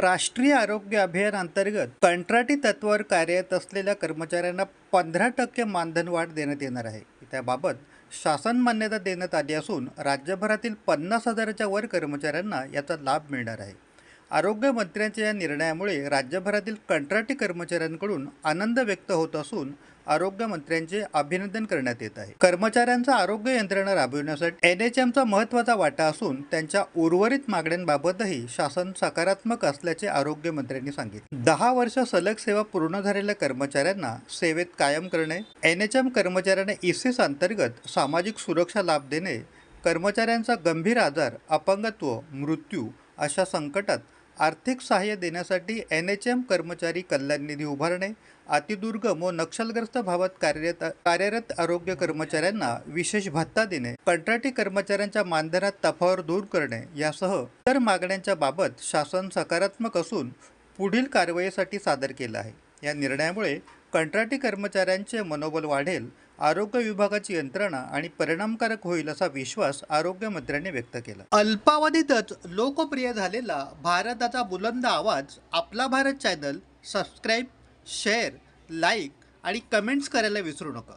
राष्ट्रीय आरोग्य अभियान अंतर्गत कंत्राटी तत्वावर कार्यरत असलेल्या कर्मचाऱ्यांना पंधरा टक्के मानधन वाढ देण्यात येणार आहे. त्याबाबत शासन मान्यता देण्यात आली असून राज्यभरातील पन्नास हजाराच्या वर कर्मचाऱ्यांना याचा लाभ मिळणार आहे. आरोग्यमंत्र्यांच्या या निर्णयामुळे राज्यभरातील कंत्राटी कर्मचाऱ्यांकडून आनंद व्यक्त होत असून आरोग्यमंत्र्यांचे अभिनंदन करण्यात येत आहे. कर्मचाऱ्यांचा आरोग्य यंत्रणा राबविण्यासाठी एन एच एमचा महत्त्वाचा वाटा असून त्यांच्या उर्वरित मागण्यांबाबतही शासन सकारात्मक असल्याचे आरोग्यमंत्र्यांनी सांगितले. दहा वर्ष सलग सेवा पूर्ण झालेल्या कर्मचाऱ्यांना सेवेत कायम करणे एन एच एम कर्मचाऱ्यांना इसिस अंतर्गत सामाजिक सुरक्षा लाभ देणे कर्मचाऱ्यांचा गंभीर आजार अपंगत्व मृत्यू अशा संकटात आर्थिक सहाय्य देण्यासाठी एन एच एम कर्मचारी कल्याण निधी उभारणे अतिदुर्गम व नक्षलग्रस्त भागात कार्यरत कार्यरत आरोग्य कर्मचाऱ्यांना विशेष भत्ता देणे कंत्राटी कर्मचाऱ्यांच्या मानधनात तफावर दूर करणे यासह इतर मागण्यांच्या बाबत शासन सकारात्मक असून पुढील कारवाईसाठी सादर केलं आहे. या निर्णयामुळे कंत्राटी कर्मचाऱ्यांचे मनोबल वाढेल आरोग्य विभागाची यंत्रणा आणि परिणामकारक होईल असा विश्वास आरोग्यमंत्र्यांनी व्यक्त केला. अल्पावधीतच लोकप्रिय झालेला भारताचा बुलंद आवाज आपला भारत चॅनल सबस्क्राईब शेअर लाईक आणि कमेंट्स करायला विसरू नका.